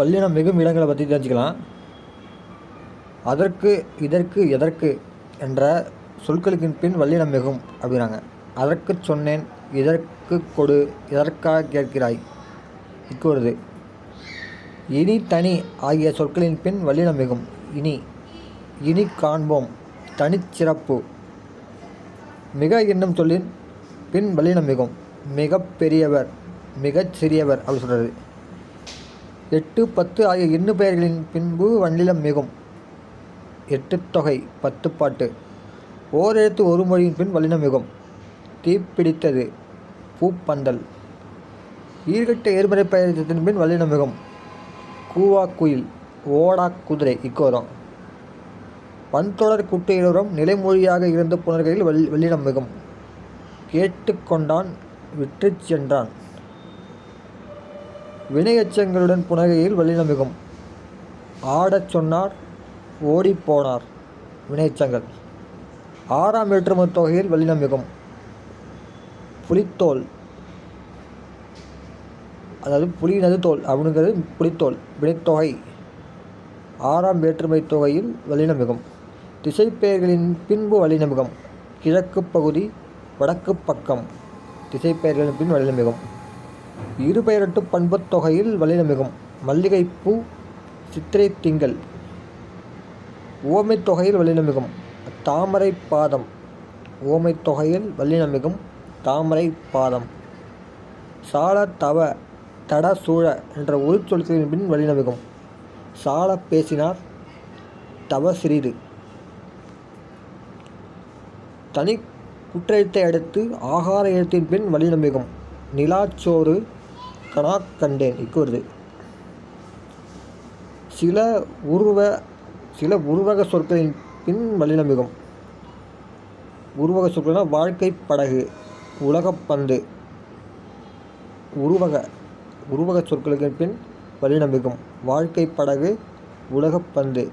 பல்லினம் மிகும் இடங்களை பற்றி தெரிஞ்சுக்கலாம். அதற்கு இதற்கு எதற்கு என்ற சொற்களுக்கு பின் வல்லினம் மிகும் அப்படிங்கிறாங்க. அதற்கு சொன்னேன் இதற்கு கொடு எதற்காக கேட்கிறாய் இக்கொருது. இனி தனி ஆகிய சொற்களின் பின் வல்லினம் மிகும். இனி இனி காண்போம் தனிச்சிறப்பு மிக என்னும் சொல்லின் பின் வல்லினம் மிகும். மிக பெரியவர் மிகச் சிறியவர் அப்படி சொல்கிறது எட்டு பத்து ஆகிய எண்ணு பெயர்களின் பின்பு வல்லினம் மிகும். எட்டு தொகை பத்து பாட்டு. ஓர் எழுத்து ஒரு மொழியின் பின் வல்லினம் மிகும். தீப்பிடித்தது பூப்பந்தல். ஈர்கட்ட எதிர்மறை பெயரத்தின் பின் வல்லினம் மிகும். கூவா குயில் ஓடா குதிரை இக்கோரம். பன்தொடர் குட்டையிலுரம் நிலைமொழியாக இருந்த புணர்கையில் வல் வெள்ளிடம் மிகும். கேட்டுக்கொண்டான் விற்று சென்றான். வினையச்சங்களுடன் புனகையில் வழிநமிகும் ஆடச் சொன்னார் ஓடிப்போனார் வினையச்சங்கள். ஆறாம் ஏற்றுமதி தொகையில் வழிநமிகும் புலித்தோல். அதாவது புலியினது தோல் அப்படிங்கிறது புலித்தோல் வினைத்தொகை. ஆறாம் வேற்றுமை தொகையில் வல்லினம் திசைப்பெயர்களின் பின்பு வழிநமிகம் கிழக்கு பகுதி வடக்கு பக்கம். திசைப்பெயர்களின் பின் வழிநமிகம் இருபெயரட்டு பண்புத் தொகையில் வல்லினம் மல்லிகைப்பூ சித்திரை திங்கள். ஓமைத் தொகையில் வல்லினம் தாமரை பாதம். ஓமைத் தொகையில் தாமரை பாதம். சால தவ தட சூழ என்ற ஒரு பின் வல்லினம் சால பேசினார் தவ சிறிது. தனி குற்றெழுத்தை அடுத்து ஆகார எழுத்தின் பின் வல்லினம் நிலாச்சோறு கனா கண்டேன் இக்கு வருது. சில உருவ சில உருவக சொற்களின் பின் வழிநம்பிகம் உருவக சொற்கள்னால் வாழ்க்கை படகு உலகப்பந்து உருவக உருவக சொற்களுக்கு பின் வழிநம்பிக்கும் வாழ்க்கை படகு உலகப்பந்து